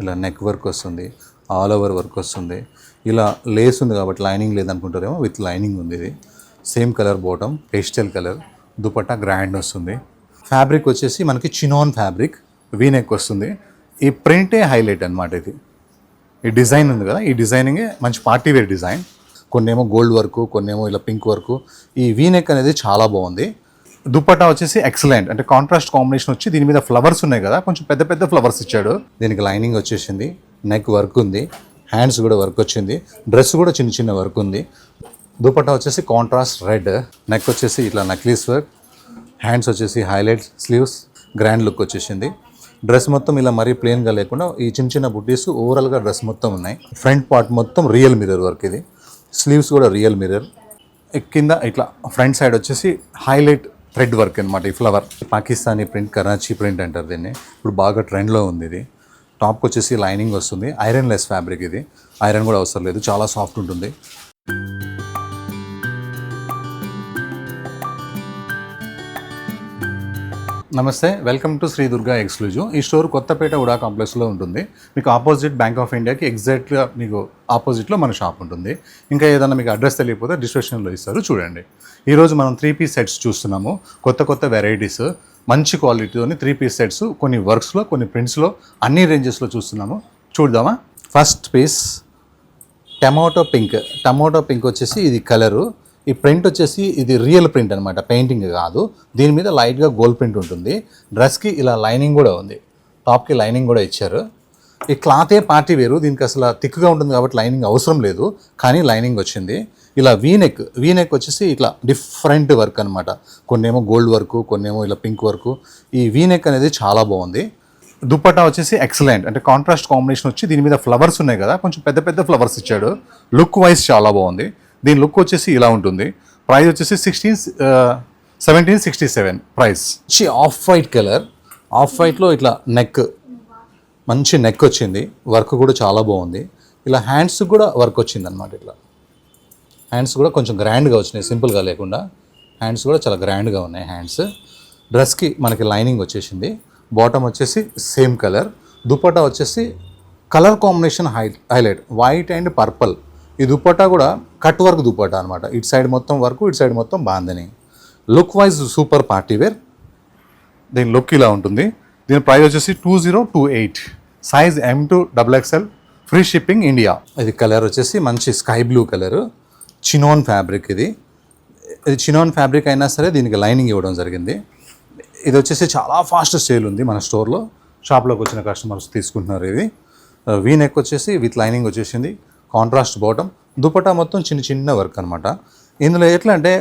ఇలా neck work వస్తుంది all over work వస్తుంది. ఇలా లేస్ ఉంది కాబట్టి లైనింగ్ లేదనుకుంటారేమో విత్ లైనింగ్ ఉంది ఇది. Same colour bottom pastel colour dupatta grand వస్తుంది. ఫ్యాబ్రిక్ వచ్చేసి మనకి చినాన్ ఫ్యాబ్రిక్ వీనెక్ వస్తుంది. ఈ ప్రింటే హైలైట్ అన్నమాట ఇది. ఈ డిజైన్ ఉంది కదా ఈ డిజైనింగే మంచి పార్టీ వేర్ డిజైన్ కొన్నేమో గోల్డ్ వర్క్ కొన్నేమో ఇలా పింక్ వర్క్ ఈ వీనెక్ అనేది చాలా బాగుంది. దుపట్టా వచ్చేసి ఎక్సలెంట్. అంటే కాంట్రాస్ట్ కాంబినేషన్ వచ్చి దీని మీద ఫ్లవర్స్ ఉన్నాయి కదా కొంచెం పెద్ద పెద్ద ఫ్లవర్స్ ఇచ్చాడు. దీనికి లైనింగ్ వచ్చేసింది నెక్ వర్క్ ఉంది హ్యాండ్స్ కూడా వర్క్ వచ్చింది డ్రెస్ కూడా చిన్న చిన్న వర్క్ ఉంది. దుపట్టా వచ్చేసి కాంట్రాస్ట్ రెడ్ నెక్ వచ్చేసి ఇట్లా నక్లీస్ వర్క్ హ్యాండ్స్ వచ్చేసి హైలైట్ స్లీవ్స్ గ్రాండ్ లుక్ వచ్చేసింది. డ్రెస్ మొత్తం ఇలా మరీ ప్లెయిన్గా లేకుండా ఈ చిన్న చిన్న బుడ్డీస్ ఓవరాల్గా డ్రెస్ మొత్తం ఉన్నాయి. ఫ్రంట్ పార్ట్ మొత్తం రియల్ మిర్రర్ వర్క్ ఇది. స్లీవ్స్ కూడా రియల్ మిర్రర్ eh, కింద ఇట్లా ఫ్రంట్ సైడ్ వచ్చేసి హైలైట్ థ్రెడ్ వర్క్ అనమాట ఈ flower. Pakistani print Karachi print అంటారు దీన్ని. ఇప్పుడు బాగా ట్రెండ్లో ఉంది ఇది. టాప్కి వచ్చేసి లైనింగ్ వస్తుంది. ఐరన్ లెస్ ఫ్యాబ్రిక్ ఇది. ఐరన్ కూడా అవసరం లేదు. చాలా సాఫ్ట్ ఉంటుంది. నమస్తే welcome to Shri Durga exclusive. ఈ స్టోర్ కొత్తపేట ఉడా కాంప్లెక్స్లో ఉంటుంది. మీకు ఆపోజిట్ బ్యాంక్ ఆఫ్ ఇండియాకి ఎగ్జాక్ట్గా మీకు ఆపోజిట్లో మన షాప్ ఉంటుంది. ఇంకా ఏదైనా మీకు అడ్రస్ తెలియకపోతే డిస్క్రిప్షన్లో ఇస్తారు చూడండి. ఈరోజు మనం త్రీ పీస్ సెట్స్ చూస్తున్నాము. కొత్త కొత్త వెరైటీస్ మంచి క్వాలిటీతోని త్రీ పీస్ సెట్స్ కొన్ని వర్క్స్లో కొన్ని ప్రింట్స్లో అన్ని రేంజెస్లో చూస్తున్నాము. చూద్దామా? First piece tomato pink tomato pink వచ్చేసి ఇది కలరు ఈ ప్రింట్ వచ్చేసి ఇది రియల్ ప్రింట్ అనమాట పెయింటింగ్ కాదు. దీని మీద లైట్గా గోల్డ్ ప్రింట్ ఉంటుంది. డ్రెస్కి ఇలా లైనింగ్ కూడా ఉంది. టాప్కి లైనింగ్ కూడా ఇచ్చారు. ఈ క్లాతే పార్టీ వేరు దీనికి అసలు థిక్గా ఉంటుంది కాబట్టి లైనింగ్ అవసరం లేదు కానీ లైనింగ్ వచ్చింది. ఇలా వీనెక్ వీనెక్ వచ్చేసి ఇట్లా డిఫరెంట్ వర్క్ అనమాట కొన్నేమో గోల్డ్ వర్క్ కొన్నేమో ఇలా పింక్ వర్క్. ఈ వీనెక్ అనేది చాలా బాగుంది. దుప్పటా వచ్చేసి ఎక్సలెంట్. అంటే కాంట్రాస్ట్ కాంబినేషన్ వచ్చి దీని మీద ఫ్లవర్స్ ఉన్నాయి కదా కొంచెం పెద్ద పెద్ద ఫ్లవర్స్ ఇచ్చాడు. లుక్ వైజ్ చాలా బాగుంది. దీని లుక్ వచ్చేసి ఇలా ఉంటుంది. ప్రైస్ వచ్చేసి sixteen seventeen sixty seven price. వచ్చి ఆఫ్ వైట్ కలర్. ఆఫ్ వైట్లో ఇట్లా నెక్ మంచి నెక్ వచ్చింది. వర్క్ కూడా చాలా బాగుంది. ఇలా హ్యాండ్స్ కూడా వర్క్ వచ్చింది అనమాట ఇట్లా. హ్యాండ్స్ కూడా కొంచెం గ్రాండ్గా వచ్చినాయి సింపుల్గా లేకుండా. హ్యాండ్స్ కూడా చాలా గ్రాండ్గా ఉన్నాయి హ్యాండ్స్. డ్రెస్కి మనకి లైనింగ్ వచ్చేసింది. బాటమ్ వచ్చేసి సేమ్ కలర్. దుపట్టా వచ్చేసి colour combination high highlight. White and purple. ఈ దుపట్టా కూడా కట్ వర్క్ దుపట్టా అనమాట ఇటు సైడ్ మొత్తం వర్క్ ఇటు సైడ్ మొత్తం bandhani look wise super party wear దీని లుక్ ఇలా ఉంటుంది. దీని ప్రైస్ వచ్చేసి two zero two eight size M to double XL free shipping India ఇది కలర్ వచ్చేసి మంచి sky blue colour chinon fabric ఇది. ఇది చినోన్ ఫ్యాబ్రిక్ అయినా సరే దీనికి లైనింగ్ ఇవ్వడం జరిగింది. ఇది వచ్చేసి చాలా ఫాస్ట్ సేల్ ఉంది మన స్టోర్లో షాప్లోకి వచ్చిన కస్టమర్స్ తీసుకుంటున్నారు ఇది. Uh, వీ నెక్ వచ్చేసి విత్ లైనింగ్ వచ్చేసింది. కాంట్రాస్ట్ బాటమ్ దుపటా మొత్తం చిన్న చిన్న వర్క్ అనమాట ఇందులో ఎట్లా అంటే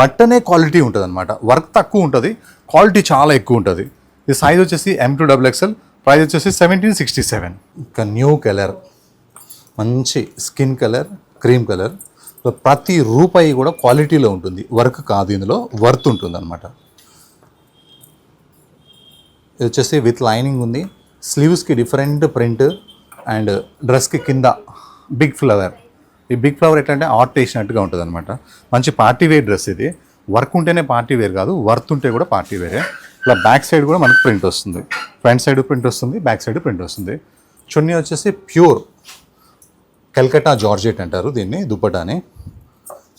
బట్టనే క్వాలిటీ ఉంటుంది అనమాట వర్క్ తక్కువ ఉంటుంది క్వాలిటీ చాలా ఎక్కువ ఉంటుంది. ఈ సైజ్ వచ్చేసి M to double XL price వచ్చేసి సెవెంటీన్ సిక్స్టీ సెవెన్ ఇంకా న్యూ కలర్ మంచి స్కిన్ కలర్ క్రీమ్ కలర్ ప్రతి రూపాయి కూడా క్వాలిటీలో ఉంటుంది. వర్క్ కాదు ఇందులో వర్త్ ఉంటుంది అనమాట ఇది వచ్చేసి విత్ లైనింగ్ ఉంది. స్లీవ్స్కి డిఫరెంట్ ప్రింట్ అండ్ డ్రెస్కి కింద బిగ్ ఫ్లవర్. ఈ బిగ్ ఫ్లవర్ ఎట్లా అంటే ఆర్ట్ వేసినట్టుగా ఉంటుంది అనమాట మంచి పార్టీ వేర్ డ్రెస్ ఇది. వర్క్ ఉంటేనే పార్టీ వేర్ కాదు వర్త్ ఉంటే కూడా పార్టీ వేరే. ఇలా బ్యాక్ సైడ్ కూడా మనకు ప్రింట్ వస్తుంది. ఫ్రంట్ సైడ్ ప్రింట్ వస్తుంది బ్యాక్ సైడ్ ప్రింట్ వస్తుంది. చున్నీ వచ్చేసి ప్యూర్ కల్కటా జార్జెట్ అంటారు దీన్ని దుప్పటాని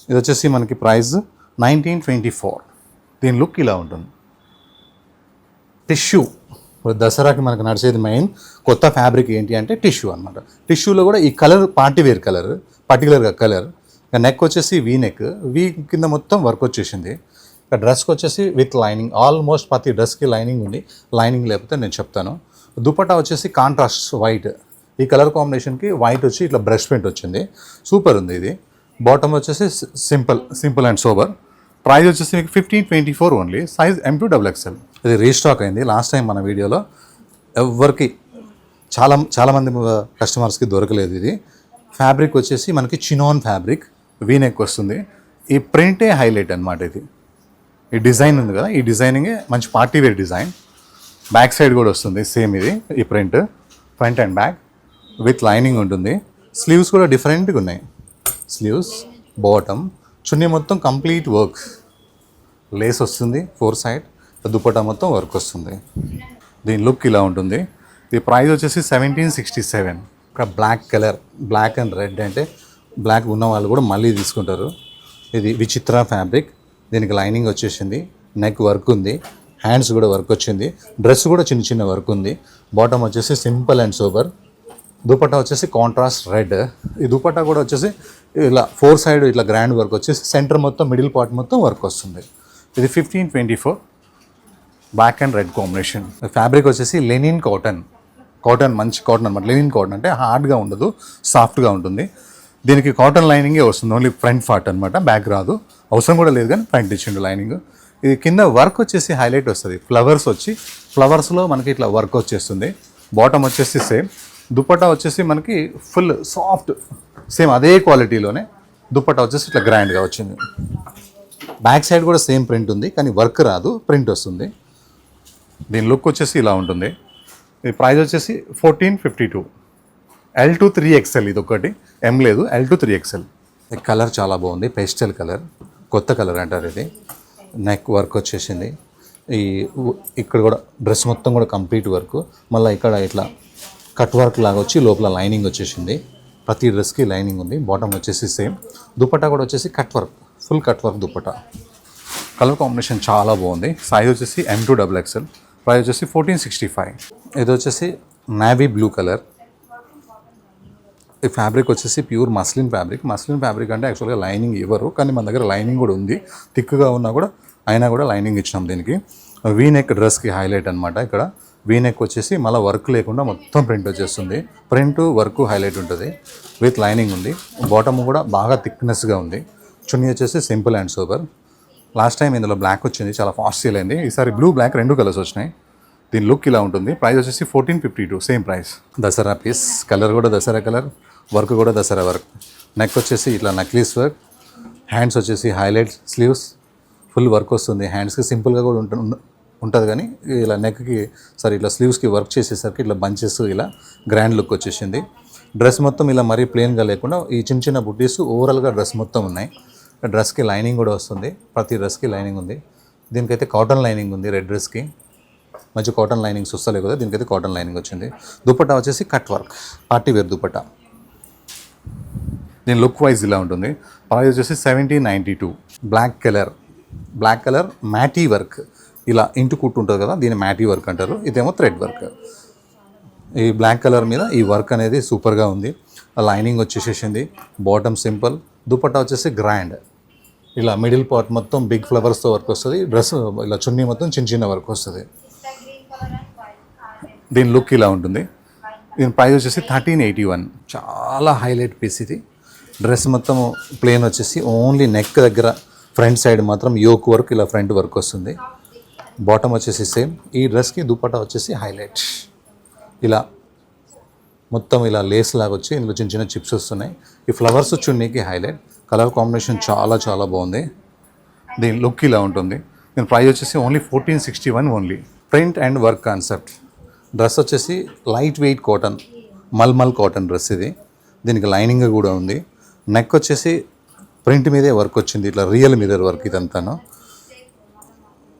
ఇది వచ్చేసి మనకి ప్రైస్ నైన్టీన్ ట్వంటీ ఫోర్. దీని లుక్ ఇలా ఉంటుంది. టిష్యూ. ఇప్పుడు దసరాకి మనకు నడిచేది మెయిన్ కొత్త ఫ్యాబ్రిక్ ఏంటి అంటే టిష్యూ అనమాట టిష్యూలో కూడా ఈ కలర్ పార్టీ వేర్ కలర్ పర్టికులర్గా కలర్ నెక్ వచ్చేసి వీ నెక్ వీ కింద మొత్తం వర్క్ వచ్చేసింది. ఇక డ్రెస్కి వచ్చేసి విత్ లైనింగ్ ఆల్మోస్ట్ ప్రతి డ్రెస్కి లైనింగ్ ఉంది. లైనింగ్ లేకపోతే నేను చెప్తాను. దుపట్టా వచ్చేసి కాంట్రాస్ట్ వైట్ ఈ కలర్ కాంబినేషన్కి వైట్ వచ్చి ఇట్లా బ్రష్ పెయింట్ వచ్చింది. సూపర్ ఉంది ఇది. బాటమ్ వచ్చేసి simple simple and sober price వచ్చేసి మీకు fifteen twenty four only size M to double XL ఇది రీస్టాక్ అయింది లాస్ట్ టైం మన వీడియోలో. ఎవరికి చాలా చాలామంది కస్టమర్స్కి దొరకలేదు ఇది. ఫ్యాబ్రిక్ వచ్చేసి మనకి చినోన్ ఫ్యాబ్రిక్ వీనెక్ వస్తుంది. ఈ ప్రింటే హైలైట్ అనమాట ఇది. ఈ డిజైన్ ఉంది కదా ఈ డిజైనింగే మంచి party wear design. Back side కూడా వస్తుంది సేమ్ ఇది ఈ print. Front and back with lining ఉంటుంది. స్లీవ్స్ కూడా డిఫరెంట్గా ఉన్నాయి. Sleeves bottom. చున్నీ మొత్తం కంప్లీట్ వర్క్ లేస్ వస్తుంది ఫోర్ సైడ్. దుపట్టా మొత్తం వర్క్ వస్తుంది. దీని లుక్ ఇలా ఉంటుంది. ఈ ప్రైస్ వచ్చేసి సెవెంటీన్ సిక్స్టీ సెవెన్ ఇక్కడ black colour black and red అంటే బ్లాక్ ఉన్న వాళ్ళు కూడా మళ్ళీ తీసుకుంటారు. ఇది విచిత్ర ఫ్యాబ్రిక్ దీనికి లైనింగ్ వచ్చేసింది. నెక్ వర్క్ ఉంది. హ్యాండ్స్ కూడా వర్క్ వచ్చింది. డ్రెస్ కూడా చిన్న చిన్న వర్క్ ఉంది. బాటమ్ వచ్చేసి సింపుల్ అండ్ సూపర్ దుపట్టా వచ్చేసి కాంట్రాస్ట్ రెడ్ ఈ దుపట్టా కూడా వచ్చేసి ఇలా ఫోర్ సైడ్ ఇట్లా గ్రాండ్ వర్క్ వచ్చేసి సెంటర్ మొత్తం మిడిల్ పార్ట్ మొత్తం వర్క్ వస్తుంది. ఇది fifteen twenty four black and red combination fabric వచ్చేసి లెనిన్ కాటన్ కాటన్ మంచి కాటన్ అనమాట లెనిన్ కాటన్ అంటే హార్డ్గా ఉండదు సాఫ్ట్గా ఉంటుంది. దీనికి కాటన్ లైనింగే వస్తుంది? ఓన్లీ ఫ్రంట్ పార్ట్ అనమాట బ్యాక్ రాదు. అవసరం కూడా లేదు కానీ ఫ్రంట్ ఇచ్చిండు లైనింగ్ ఇది కింద వర్క్ వచ్చేసి హైలైట్ వస్తుంది. ఫ్లవర్స్ వచ్చి ఫ్లవర్స్లో మనకి ఇట్లా వర్క్ వచ్చేస్తుంది. బాటమ్ వచ్చేసి సేమ్ దుపట్టా వచ్చేసి మనకి ఫుల్ సాఫ్ట్ సేమ్ అదే క్వాలిటీలోనే దుపట్టా వచ్చేసి ఇట్లా గ్రాండ్గా వచ్చింది. బ్యాక్ సైడ్ కూడా సేమ్ ప్రింట్ ఉంది కానీ వర్క్ రాదు ప్రింట్ వస్తుంది. దీని లుక్ వచ్చేసి ఇలా ఉంటుంది. ఇది ప్రైస్ వచ్చేసి fourteen fifty two L to three XL ఇది ఒకటి ఎం లేదు L to three XL colour చాలా బాగుంది పేస్టల్ కలర్ కొత్త కలర్ అంటారు ఇది. నెక్ వర్క్ వచ్చేసింది. ఈ ఇక్కడ కూడా డ్రెస్ మొత్తం కూడా కంప్లీట్ వర్క్. మళ్ళీ ఇక్కడ ఇట్లా కట్ వర్క్ లాగా వచ్చి లోపల లైనింగ్ వచ్చేసింది. ప్రతి డ్రెస్కి లైనింగ్ ఉంది బాటమ్ వచ్చేసి సేమ్. దుపట్టా కూడా వచ్చేసి cut work full cut work dupatta. Colour combination చాలా బాగుంది. సైజ్ వచ్చేసి M to double XL price వచ్చేసి ఫోర్టీన్ సిక్స్టీ ఫైవ్. ఇది వచ్చేసి నావీ బ్లూ కలర్ ఈ ఫ్యాబ్రిక్ వచ్చేసి pure muslin fabric muslin fabric అంటే యాక్చువల్గా లైనింగ్ ఇవ్వరు కానీ మన దగ్గర లైనింగ్ కూడా ఉంది. థిక్గా ఉన్నా కూడా అయినా కూడా లైనింగ్ ఇచ్చినాం దీనికి. వీనెక్ డ్రెస్కి హైలైట్ అనమాట ఇక్కడ. వీనెక్ వచ్చేసి మళ్ళీ వర్క్ లేకుండా మొత్తం ప్రింట్ వచ్చేస్తుంది. ప్రింట్ వర్క్ హైలైట్ ఉంటుంది. విత్ లైనింగ్ ఉంది. బాటమ్ కూడా బాగా థిక్నెస్గా ఉంది. చున్నీ వచ్చేసి simple and super last time ఇందులో బ్లాక్ వచ్చింది చాలా ఫాస్ట్ సేల్ అయింది. ఈసారి బ్లూ బ్లాక్ రెండు కలర్స్ వచ్చినాయి. దీని లుక్ ఇలా ఉంటుంది. ప్రైస్ వచ్చేసి fourteen fifty two same price Dasara piece colour కూడా దసరా కలర్ వర్క్ కూడా దసరా వర్క్ నెక్ వచ్చేసి ఇట్లా నక్లీస్ వర్క్ హ్యాండ్స్ వచ్చేసి హైలైట్ స్లీవ్స్ ఫుల్ వర్క్ వస్తుంది. హ్యాండ్స్కి సింపుల్గా కూడా ఉంటుంది ఉంటుంది కానీ ఇలా నెక్కి సారీ ఇట్లా స్లీవ్స్కి వర్క్ చేసేసరికి ఇట్లా బంచెస్ ఇలా గ్రాండ్ లుక్ వచ్చేసింది. డ్రెస్ మొత్తం ఇలా మరీ ప్లెయిన్గా లేకుండా ఈ చిన్న చిన్న బుడ్డీస్ ఓవరాల్గా డ్రెస్ మొత్తం ఉన్నాయి. డ్రెస్కి లైనింగ్ కూడా వస్తుంది. ప్రతి డ్రెస్కి లైనింగ్ ఉంది. దీనికైతే కాటన్ లైనింగ్ ఉంది రెడ్ డ్రెస్కి. మంచి కాటన్ లైనింగ్స్ వస్తలేవు కదా దీనికైతే కాటన్ లైనింగ్ వచ్చింది. దుపట్టా వచ్చేసి cut work party wear dupatta. దీని లుక్ వైజ్ ఇలా ఉంటుంది. ప్రైస్ వచ్చేసి seventeen ninety two. Black colour black colour matty work. ఇలా ఇంటి కుట్టు ఉంటుంది కదా దీన్ని మ్యాటీ వర్క్ అంటారు. ఇదేమో థ్రెడ్ వర్క్. ఈ బ్లాక్ కలర్ మీద ఈ వర్క్ అనేది సూపర్గా ఉంది. లైనింగ్ వచ్చేసేసింది. Bottom simple. దుపట్టా వచ్చేసి గ్రాండ్. ఇలా మిడిల్ పార్ట్ మొత్తం బిగ్ ఫ్లవర్స్తో వర్క్ వస్తుంది డ్రెస్ ఇలా చున్నీ మొత్తం చిన్న చిన్న వర్క్ వస్తుంది దీని లుక్ ఇలా ఉంటుంది. దీని ప్రైస్ వచ్చేసి థర్టీన్ ఎయిటీ వన్. చాలా హైలైట్ పీస్ ఇది. డ్రెస్ మొత్తం ప్లేన్ వచ్చేసి ఓన్లీ నెక్ దగ్గర ఫ్రంట్ సైడ్ మాత్రం యోక్ వర్క్ ఇలా ఫ్రంట్ వర్క్ వస్తుంది. బాటమ్ వచ్చేసి సేమ్. ఈ డ్రెస్కి దుపట్టా వచ్చేసి హైలైట్. ఇలా మొత్తం ఇలా లేస్ లాగా వచ్చి ఇందులో చిన్న చిన్న చిప్స్ వస్తున్నాయి. ఈ ఫ్లవర్స్ చున్నీకి హైలైట్. కలర్ కాంబినేషన్ చాలా చాలా బాగుంది. దీని లుక్ ఇలా ఉంటుంది. దీని ప్రైస్ వచ్చేసి only fourteen sixty one only print and work concept dress వచ్చేసి light weight cotton malmal cotton dress ఇది. దీనికి లైనింగ్ కూడా ఉంది. నెక్ వచ్చేసి ప్రింట్ మీదే వర్క్ వచ్చింది. ఇట్లా రియల్ మిర్రర్ వర్క్ ఇదంతాను.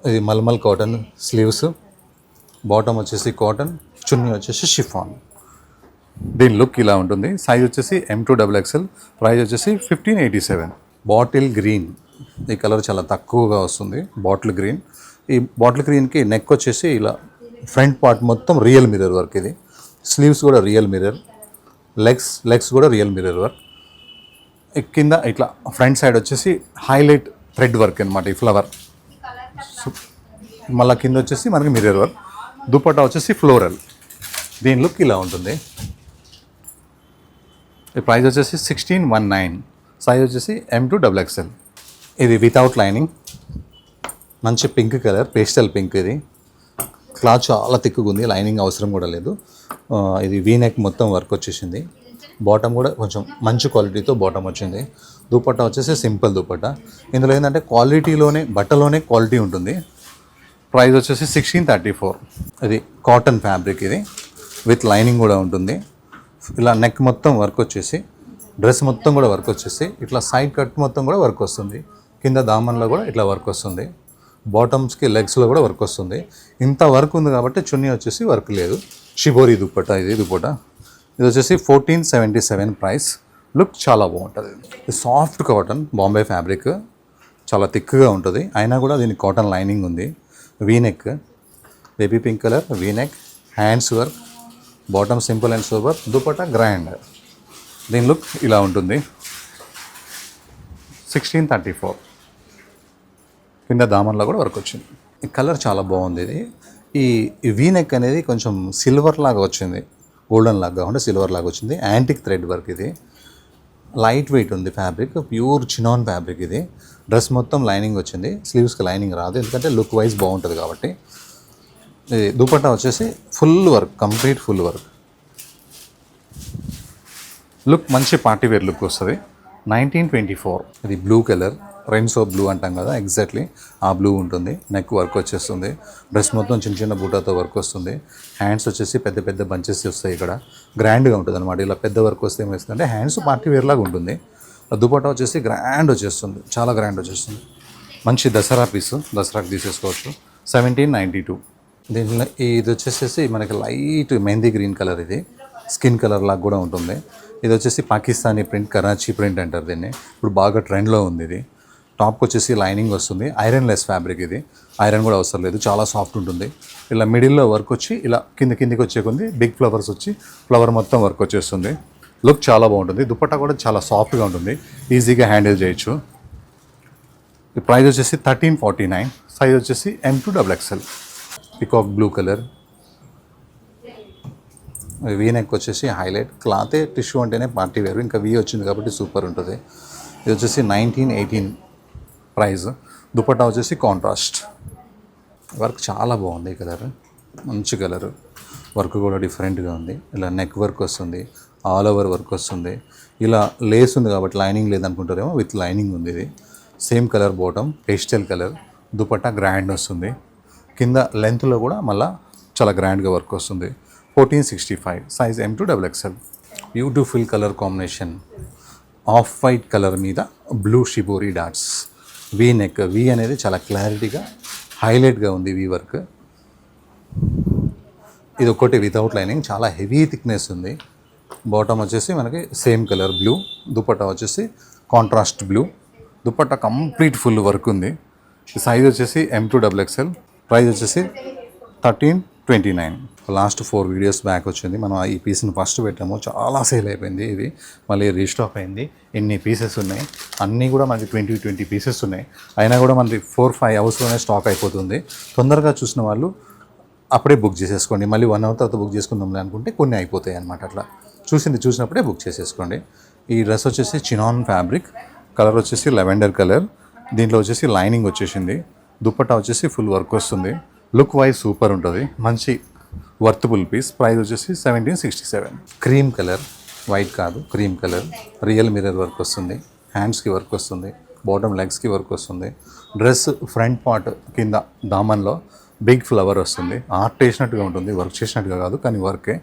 ఇది మల్మల్ కాటన్ స్లీవ్స్ బాటమ్ వచ్చేసి కాటన్ చున్నీ వచ్చేసి షిఫాన్ దీని లుక్ ఇలా ఉంటుంది. సైజ్ వచ్చేసి M to double XL price వచ్చేసి fifteen eighty seven bottle green ఈ కలర్ చాలా తక్కువగా వస్తుంది. బాటిల్ గ్రీన్ ఈ బాటిల్ గ్రీన్కి నెక్ వచ్చేసి ఇలా ఫ్రంట్ పార్ట్ మొత్తం రియల్ మిర్రర్ వర్క్ ఇది. స్లీవ్స్ కూడా రియల్ మిర్రర్ లెగ్స్ లెగ్స్ కూడా రియల్ మిర్రర్ వర్క్ కింద ఇట్లా ఫ్రంట్ సైడ్ వచ్చేసి హైలైట్ థ్రెడ్ వర్క్ అనమాట ఈ ఫ్లవర్ మళ్ళీ కింద వచ్చేసి మనకి మిర్రర్ వర్క్ దుపట్టా వచ్చేసి ఫ్లోరల్ దీని లుక్ ఇలా ఉంటుంది. ఈ ప్రైస్ వచ్చేసి సిక్స్టీన్ వన్ నైన్ సైజ్ వచ్చేసి ఎం టూ డబుల్ ఎక్స్ఎల్ ఇది వితౌట్ లైనింగ్ మంచి పింక్ కలర్ పేస్టల్ పింక్ ఇది. క్లాత్ చాలా తిక్కుగా ఉంది లైనింగ్ అవసరం కూడా లేదు. ఇది వీ నెక్ మొత్తం వర్క్ వచ్చేసింది. బాటమ్ కూడా కొంచెం మంచి క్వాలిటీతో బాటమ్ వచ్చింది. దుపట్టా వచ్చేసి సింపుల్ దుపట్టా. ఇందులో ఏంటంటే క్వాలిటీలోనే బట్టలోనే క్వాలిటీ ఉంటుంది. ప్రైస్ వచ్చేసి సిక్స్టీన్ థర్టీ ఫోర్ ఇది కాటన్ ఫ్యాబ్రిక్ ఇది. విత్ లైనింగ్ కూడా ఉంటుంది. ఇలా నెక్ మొత్తం వర్క్ వచ్చేసి డ్రెస్ మొత్తం కూడా వర్క్ వచ్చేసి ఇట్లా సైడ్ కట్ మొత్తం కూడా వర్క్ వస్తుంది. కింద దామన్లో కూడా ఇట్లా వర్క్ వస్తుంది. బాటమ్స్కి లెగ్స్లో కూడా వర్క్ వస్తుంది. ఇంత వర్క్ ఉంది కాబట్టి చున్నీ వచ్చేసి వర్క్ లేదు. షిబోరి దుప్పట ఇది దుప్పట ఇది వచ్చేసి fourteen seventy seven price look చాలా బాగుంటుంది. ఇది సాఫ్ట్ కాటన్ బాంబే ఫ్యాబ్రిక్ చాలా థిక్గా ఉంటుంది. అయినా కూడా దీని కాటన్ లైనింగ్ ఉంది. V neck baby pink colour V neck hands work bottom simple and super dupatta grand. దీని లుక్ ఇలా ఉంటుంది. Sixteen thirty four. కింద దామన్లో కూడా వర్క్ వచ్చింది. ఈ కలర్ చాలా బాగుంది ఇది. ఈ వీనెక్ అనేది కొంచెం సిల్వర్ లాగా వచ్చింది. గోల్డెన్ లాగా కాకుండా సిల్వర్ లాగా వచ్చింది. యాంటిక్ థ్రెడ్ వర్క్ ఇది. లైట్ వెయిట్ ఉంది ఫ్యాబ్రిక్ ప్యూర్ చినాన్ ఫ్యాబ్రిక్ ఇది. డ్రెస్ మొత్తం లైనింగ్ వచ్చింది. స్లీవ్స్కి లైనింగ్ రాదు. ఎందుకంటే లుక్ వైజ్ బాగుంటుంది కాబట్టి. ఇది దుపట్టా వచ్చేసి full work complete full work. Look మంచి పార్టీ వేర్ లుక్ వస్తుంది. Nineteen twenty four. ఇది బ్లూ కలర్ రెయిన్సో బ్లూ అంటాం కదా ఎగ్జాక్ట్లీ. ఆ బ్లూ ఉంటుంది నెక్ వర్క్ వచ్చేస్తుంది. డ్రెస్ మొత్తం చిన్న చిన్న బూటాతో వర్క్ వస్తుంది. హ్యాండ్స్ వచ్చేసి పెద్ద పెద్ద బంచెస్ వస్తాయి ఇక్కడ. గ్రాండ్గా ఉంటుంది అనమాట ఇలా పెద్ద వర్క్ వస్తే ఏమేస్తుందంటే హ్యాండ్స్ పార్టీ వేర్ లాగా ఉంటుంది. ఆ దుపట్టా వచ్చేసి గ్రాండ్ వచ్చేస్తుంది. చాలా గ్రాండ్ వచ్చేస్తుంది. మంచి దసరా పీస్ దసరాకి తీసేసుకోవచ్చు. సెవెంటీన్ నైంటీ టూ దీంట్లో ఇది వచ్చేసేసి మనకి లైట్ మెహందీ గ్రీన్ కలర్ ఇది. స్కిన్ కలర్ లాగా కూడా ఉంటుంది. ఇది వచ్చేసి పాకిస్తానీ ప్రింట్ కరాచీ ప్రింట్ అంటారు దీన్ని. ఇప్పుడు బాగా ట్రెండ్లో ఉంది ఇది. టాప్కి వచ్చేసి లైనింగ్ వస్తుంది. ఐరన్ లెస్ ఫ్యాబ్రిక్ ఇది. ఐరన్ కూడా అవసరం లేదు. చాలా సాఫ్ట్ ఉంటుంది. ఇలా మిడిల్లో వర్క్ వచ్చి ఇలా కింద కిందికి వచ్చే కొంది బిగ్ ఫ్లవర్స్ వచ్చి ఫ్లవర్ మొత్తం వర్క్ వచ్చేస్తుంది. లుక్ చాలా బాగుంటుంది. దుపట్టా కూడా చాలా సాఫ్ట్గా ఉంటుంది. ఈజీగా హ్యాండిల్ చేయొచ్చు. ఈ ప్రైస్ వచ్చేసి థర్టీన్ ఫార్టీ నైన్. సైజ్ వచ్చేసి M to double XL peacock blue colour. V neck వచ్చేసి హైలైట్. క్లాతే టిష్యూ అంటేనే పార్టీ వేరు. ఇంకా వీ వచ్చింది కాబట్టి సూపర్ ఉంటుంది. ఇది వచ్చేసి నైన్టీన్ ఎయిటీన్ ప్రైస్. దుపట్టా వచ్చేసి కాంట్రాస్ట్. వర్క్ చాలా బాగుంది ఈ కలర్. మంచి కలర్. వర్క్ కూడా డిఫరెంట్గా ఉంది. ఇలా నెక్ వర్క్ వస్తుంది. ఆల్ ఓవర్ వర్క్ వస్తుంది. ఇలా లేస్ ఉంది కాబట్టి లైనింగ్ లేదనుకుంటారేమో విత్ లైనింగ్ ఉంది ఇది. Same colour bottom pastel colour. Dupatta grand వస్తుంది. కింద లెంత్లో కూడా మళ్ళీ చాలా గ్రాండ్గా వర్క్ వస్తుంది. Fourteen sixty five size M to double XL beautiful colour combination off white colour మీద blue shibori dots V neck V అనేది చాలా క్లారిటీగా హైలైట్గా ఉంది వి వర్క్ ఇది ఒకటి వితౌట్ లైనింగ్ చాలా హెవీ థిక్నెస్ ఉంది. బాటమ్ వచ్చేసి మనకి సేమ్ కలర్ బ్లూ దుపట్టా వచ్చేసి contrast blue dupatta complete full work ఉంది. సైజ్ వచ్చేసి M to double XL price వచ్చేసి thirteen twenty nine. Last four videos back వచ్చింది. మనం ఈ పీస్ని ఫస్ట్ పెట్టాము. చాలా సేల్ అయిపోయింది ఇది. మళ్ళీ రీస్టాక్ అయింది. ఎన్ని పీసెస్ ఉన్నాయి? అన్నీ కూడా మనకి ట్వంటీ ట్వంటీ పీసెస్ ఉన్నాయి. అయినా కూడా మనకి ఫోర్ ఫైవ్ అవర్స్లోనే స్టాక్ అయిపోతుంది. తొందరగా చూసిన వాళ్ళు అప్పుడే బుక్ చేసేసుకోండి. మళ్ళీ వన్ అవర్ తర్వాత బుక్ చేసుకుందాం అనుకుంటే కొన్ని అయిపోతాయి అనమాట అట్లా. చూసింది చూసినప్పుడే బుక్ చేసేసుకోండి. ఈ డ్రెస్ వచ్చేసి చినాన్ ఫ్యాబ్రిక్. కలర్ వచ్చేసి లెవెండర్ కలర్. దీంట్లో వచ్చేసి లైనింగ్ వచ్చేసింది. దుప్పటా వచ్చేసి ఫుల్ వర్క్ వస్తుంది. లుక్ వైజ్ సూపర్ ఉంటుంది. మంచి వర్తబుల్ పీస్ ప్రైస్ వచ్చేసి seventeen sixty seven cream colour white కాదు cream colour real mirror work వస్తుంది. హ్యాండ్స్కి వర్క్ వస్తుంది. బాటమ్ లెగ్స్కి వర్క్ వస్తుంది. డ్రెస్ ఫ్రంట్ పార్ట్ కింద దామన్లో బిగ్ ఫ్లవర్ వస్తుంది. ఆర్ట్ వేసినట్టుగా ఉంటుంది. వర్క్ చేసినట్టుగా కాదు కానీ వర్కే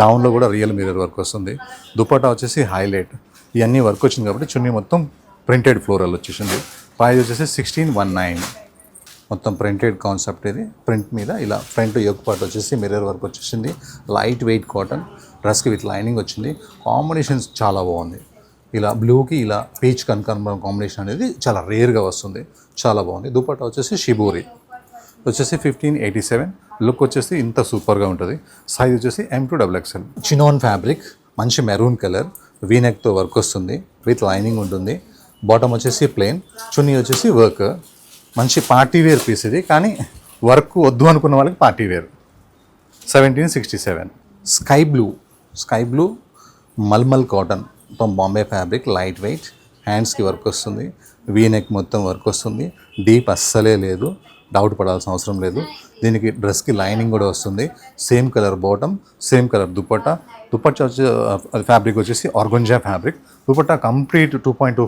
డౌన్లో కూడా రియల్ మిర్రర్ వర్క్ వస్తుంది. దుపట్టా వచ్చేసి హైలైట్ ఇవన్నీ వర్క్ వచ్చింది కాబట్టి చున్నీ మొత్తం ప్రింటెడ్ ఫ్లోరల్ వచ్చేసింది. ప్రైస్ వచ్చేసి సిక్స్టీన్ వన్ నైన్ మొత్తం ప్రింటెడ్ కాన్సెప్ట్ ఇది. ప్రింట్ మీద ఇలా ఫ్రంట్ యొక్క పార్ట్ వచ్చేసి మిర్రర్ వర్క్ వచ్చేసింది. లైట్ వెయిట్ కాటన్ డ్రెస్కి విత్ లైనింగ్ వచ్చింది. కాంబినేషన్స్ చాలా బాగుంది. ఇలా బ్లూకి ఇలా పీచ్ కనకాంబరం కాంబినేషన్ అనేది చాలా రేర్గా వస్తుంది. చాలా బాగుంది. దుపట్టా వచ్చేసి షిబూరి వచ్చేసి ఫిఫ్టీన్ ఎయిటీ సెవెన్ లుక్ వచ్చేసి ఇంత సూపర్గా ఉంటుంది. సైజ్ వచ్చేసి M to double XL chinon fabric మంచి మెరూన్ కలర్ వీనెక్తో వర్క్ వస్తుంది. విత్ లైనింగ్ ఉంటుంది. బాటమ్ వచ్చేసి ప్లెయిన్ చున్నీ వచ్చేసి వర్క్ మంచి పార్టీ వేర్ పీస్ ఇది కానీ వర్క్ వద్దు అనుకున్న వాళ్ళకి party wear. Seventeen sixty seven sky blue sky blue malmal cotton మొత్తం బాంబే ఫ్యాబ్రిక్ లైట్ వెయిట్ హ్యాండ్స్కి వర్క్ వస్తుంది వీనెక్ మొత్తం వర్క్ వస్తుంది. డీప్ అస్సలే లేదు. డౌట్ పడాల్సిన అవసరం లేదు. దీనికి డ్రెస్కి లైనింగ్ కూడా వస్తుంది. Same colour bottom same colour dupatta dupatta వచ్చి ఫ్యాబ్రిక్ వచ్చేసి organza fabric dupatta complete two point two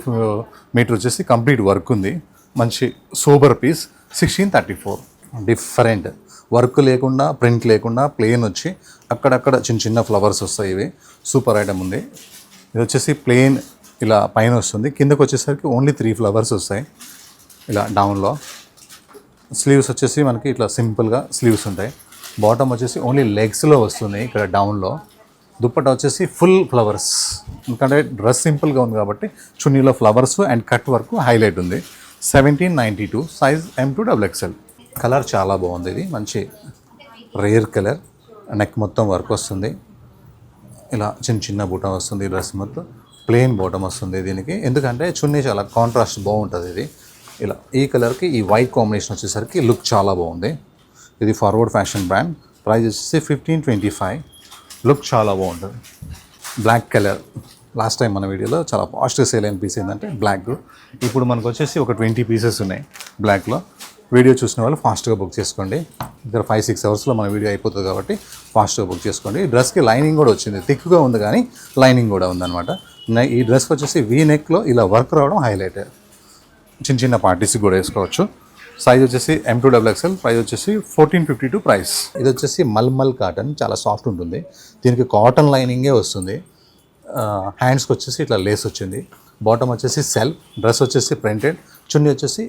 metre వచ్చేసి కంప్లీట్ వర్క్ ఉంది. మంచి super piece sixteen thirty four different work లేకుండా ప్రింట్ లేకుండా ప్లెయిన్ వచ్చి అక్కడక్కడ చిన్న చిన్న ఫ్లవర్స్ వస్తాయి ఇవి. సూపర్ ఐటమ్ ఉంది. ఇది వచ్చేసి ప్లెయిన్ ఇలా పైన వస్తుంది. కిందకు వచ్చేసరికి ఓన్లీ త్రీ ఫ్లవర్స్ వస్తాయి. ఇలా డౌన్లో స్లీవ్స్ వచ్చేసి మనకి ఇట్లా సింపుల్గా స్లీవ్స్ ఉంటాయి. బాటమ్ వచ్చేసి ఓన్లీ లెగ్స్లో వస్తుంది ఇక్కడ డౌన్లో దుప్పట వచ్చేసి ఫుల్ ఫ్లవర్స్ ఎందుకంటే డ్రెస్ సింపుల్గా ఉంది కాబట్టి చున్నీలో flowers and cut work highlight ఉంది. Seventeen ninety two size M to double XL colour చాలా బాగుంది ఇది. మంచి రేర్ కలర్ నెక్ మొత్తం వర్క్ వస్తుంది. ఇలా చిన్న చిన్న బూటం వస్తుంది డ్రెస్ మొత్తం. ప్లెయిన్ బాటమ్ వస్తుంది దీనికి. ఎందుకంటే చున్నీ చాలా కాంట్రాస్ట్ బాగుంటుంది ఇది. ఇలా ఈ కలర్కి ఈ వైట్ కాంబినేషన్ వచ్చేసరికి లుక్ చాలా బాగుంది. ఇది ఫార్వర్డ్ ఫ్యాషన్ బ్రాండ్ ప్రైస్ వచ్చేసి ఫిఫ్టీన్ ట్వంటీ ఫైవ్ లుక్ చాలా బాగుంటుంది. బ్లాక్ కలర్ లాస్ట్ టైం మన వీడియోలో చాలా ఫాస్ట్ సేల్ అయిన పీస్ ఏంటంటే బ్లాక్ ఇప్పుడు మనకు వచ్చేసి ఒక ట్వంటీ పీసెస్ ఉన్నాయి బ్లాక్లో వీడియో చూసిన వాళ్ళు ఫాస్ట్గా బుక్ చేసుకోండి. ఇక్కడ ఫైవ్ సిక్స్ అవర్స్లో మన వీడియో అయిపోతుంది కాబట్టి ఫాస్ట్గా బుక్ చేసుకోండి. ఈ డ్రెస్కి లైనింగ్ కూడా వచ్చింది. థిక్గా ఉంది కానీ లైనింగ్ కూడా ఉందన్నమాట. ఈ డ్రెస్కి వచ్చేసి వీ నెక్లో ఇలా వర్క్ రావడం హైలైట్ చిన్న చిన్న పార్టీస్కి కూడా వేసుకోవచ్చు. సైజ్ వచ్చేసి M to double XL price వచ్చేసి ఫోర్టీన్ ఫిఫ్టీ టూ ప్రైస్ ఇది వచ్చేసి మల్మల్ కాటన్ చాలా సాఫ్ట్ ఉంటుంది. దీనికి కాటన్ లైనింగే వస్తుంది. హ్యాండ్స్కి వచ్చేసి ఇట్లా లేస్ వచ్చింది. బాటమ్ వచ్చేసి సెల్ఫ్ డ్రెస్ వచ్చేసి ప్రింటెడ్ చున్నీ వచ్చేసి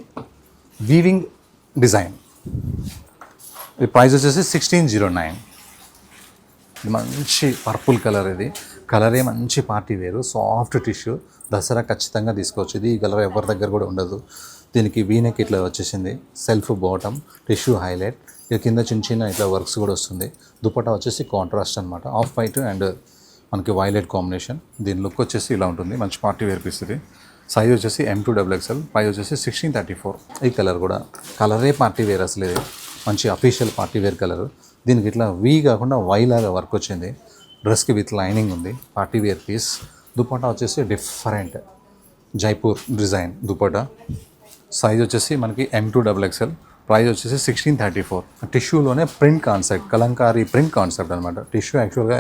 వీవింగ్ డిజైన్ ఈ ప్రైస్ వచ్చేసి సిక్స్టీన్ జీరో నైన్ మంచి పర్పుల్ కలర్ ఇది. కలరే మంచి పార్టీ వేరు సాఫ్ట్ టిష్యూ దసరా ఖచ్చితంగా తీసుకోవచ్చు ఇది ఈ కలర్ ఎవరి దగ్గర కూడా ఉండదు. దీనికి వీనెక్ ఇట్లా వచ్చేసింది. సెల్ఫ్ బాటమ్ టిష్యూ హైలైట్ ఇక కింద చిన్న చిన్న ఇట్లా వర్క్స్ కూడా వస్తుంది. దుపట్టా వచ్చేసి కాంట్రాస్ట్ అనమాట ఆఫ్ వైట్ అండ్ మనకి వైలెట్ కాంబినేషన్ దీని లుక్ వచ్చేసి ఇలా ఉంటుంది. మంచి పార్టీ వేర్ పీస్ ఇది. సైజ్ వచ్చేసి M to double XL price వచ్చేసి సిక్స్టీన్ థర్టీ ఫోర్ ఈ కలర్ కూడా కలరే పార్టీ వేర్ అసలు ఇది మంచి అఫీషియల్ పార్టీ వేర్ కలర్ దీనికి ఇట్లా వీ కాకుండా వై లాగా వర్క్ వచ్చింది. డ్రెస్కి విత్ లైనింగ్ ఉంది. పార్టీ వేర్ పీస్ దుపట్టా వచ్చేసి different Jaipur design dupatta. Size వచ్చేసి మనకి M to double XL price వచ్చేసి sixteen thirty four టిష్యూలోనే print concept Kalamkari print concept అనమాట టిష్యూ యాక్చువల్గా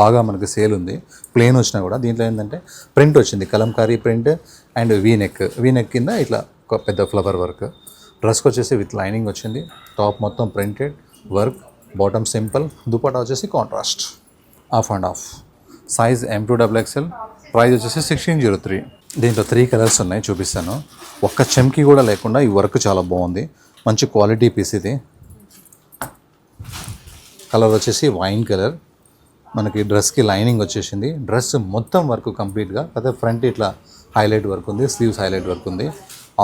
బాగా మనకి సేల్ ఉంది. ప్లేన్ వచ్చినా కూడా దీంట్లో ఏంటంటే ప్రింట్ వచ్చింది. Kalamkari print and V neck V neck కింద ఇట్లా ఒక పెద్ద ఫ్లవర్ వర్క్ డ్రెస్కి వచ్చేసి విత్ లైనింగ్ వచ్చింది. టాప్ మొత్తం printed work bottom simple dupatta వచ్చేసి contrast off and off size M to double XL price వచ్చేసి సిక్స్టీన్ జీరో త్రీ దీంట్లో త్రీ కలర్స్ ఉన్నాయి చూపిస్తాను. ఒక్క చెమ్కి కూడా లేకుండా ఈ వర్క్ చాలా బాగుంది. మంచి క్వాలిటీ పీస్ ఇది. కలర్ వచ్చేసి వైన్ కలర్ మనకి డ్రెస్కి లైనింగ్ వచ్చేసింది. డ్రెస్ మొత్తం వర్క్ కంప్లీట్గా అదే ఫ్రంట్ ఇట్లా హైలైట్ వర్క్ ఉంది స్లీవ్స్ హైలైట్ వర్క్ ఉంది.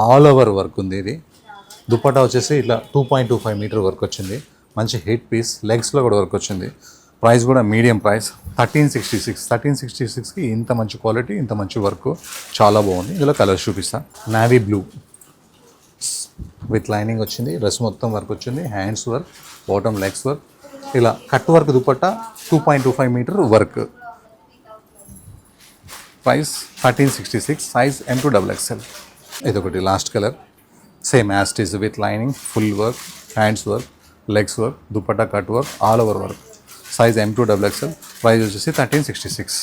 ఆల్ ఓవర్ వర్క్ ఉంది ఇది. దుపట్టా వచ్చేసి ఇట్లా two point two five metre work వచ్చింది. మంచి హిట్ పీస్ లెగ్స్లో కూడా వర్క్ వచ్చింది. ప్రైస్ కూడా medium price thirteen sixty six thirteen sixty సిక్స్కి ఇంత మంచి క్వాలిటీ ఇంత మంచి వర్క్ చాలా బాగుంది. ఇందులో కలర్స్ చూపిస్తాను నావీ బ్లూ విత్ లైనింగ్ వచ్చింది. డ్రెస్ మొత్తం వర్క్ వచ్చింది. Hands work bottom legs work ఇలా cut work dupatta two point two five metre work price thirteen sixty six size M to double XL ఇదొకటి last colour same యాస్టీస్ with lining full work hands work legs work dupatta cut work all over work size M to double XL price వచ్చేసి thirteen sixty six